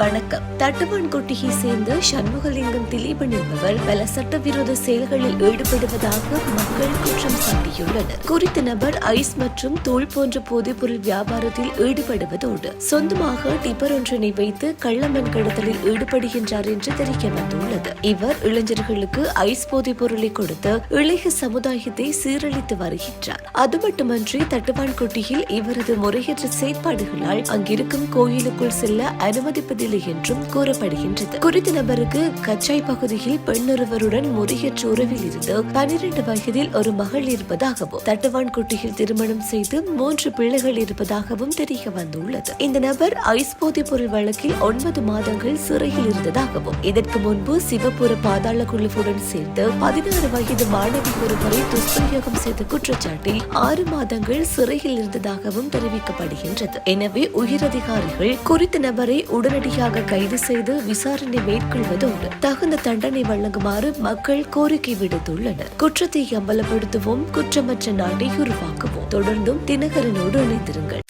வணக்கம். தட்டுவான்கொட்டியை சேர்ந்த சண்முகலிங்கம் திலீபன் என்பவர் பல சட்டவிரோத செயல்களில் ஈடுபடுவதாக மக்கள் குற்றம் சாட்டியுள்ளனர். குறித்த நபர் ஐஸ் மற்றும் தோல் போன்ற போதைப்பொருள் வியாபாரத்தில் ஈடுபடுவதோடு சொந்தமாக டிப்பர் ஒன்றினை வைத்து கள்ளமண் கடத்தலில் ஈடுபடுகின்றார் என்று தெரிய வந்துள்ளது இவர் இளைஞர்களுக்கு ஐஸ் போதைப் பொருளை கொடுத்து இளைய சமுதாயத்தை சீரழித்து வருகின்றார். அது மட்டுமன்றி தட்டுவான்கொட்டியில் இவரது முறையற்ற செயற்பாடுகளால் அங்கிருக்கும் கோயிலுக்குள் செல்ல இல்லை என்றும் கூறப்படுகின்றது. குறித்த நபருக்கு கச்சாய் பகுதியில் பெண்ணொருவருடன் முறையற்ற உறவில் இருந்து பனிரெண்டு வயதில் ஒரு மகள் இருப்பதாகவும் தட்டுவான்குட்டியில் திருமணம் செய்து மூன்று பிள்ளைகள் இருப்பதாகவும் தெரிய வந்துள்ளது. இந்த நபர் ஐஸ் போதைப் பொருள் வழக்கில் ஒன்பது மாதங்கள் சிறையில் இருந்ததாகவும் இதற்கு முன்பு சிவபுர பாதாள குழுவுடன் சேர்ந்து பதினாறு வயது மாணவி ஒருவரை துஷ்பிரயோகம் செய்த குற்றச்சாட்டில் ஆறு மாதங்கள் சிறையில் இருந்ததாகவும் தெரிவிக்கப்படுகின்றது. எனவே உயரதிகாரிகள் குறித்த நபரை உடனடியாக கைது செய்து விசாரணை மேற்கொள்வதோடு தகுந்த தண்டனை வழங்குமாறு மக்கள் கோரிக்கை விடுத்துள்ளனர். குற்றத்தை அம்பலப்படுத்துவோம் குற்றமற்ற நாட்டை உருவாக்குவோம். தொடர்ந்தும் தினகரனோடு இணைந்திருங்கள்.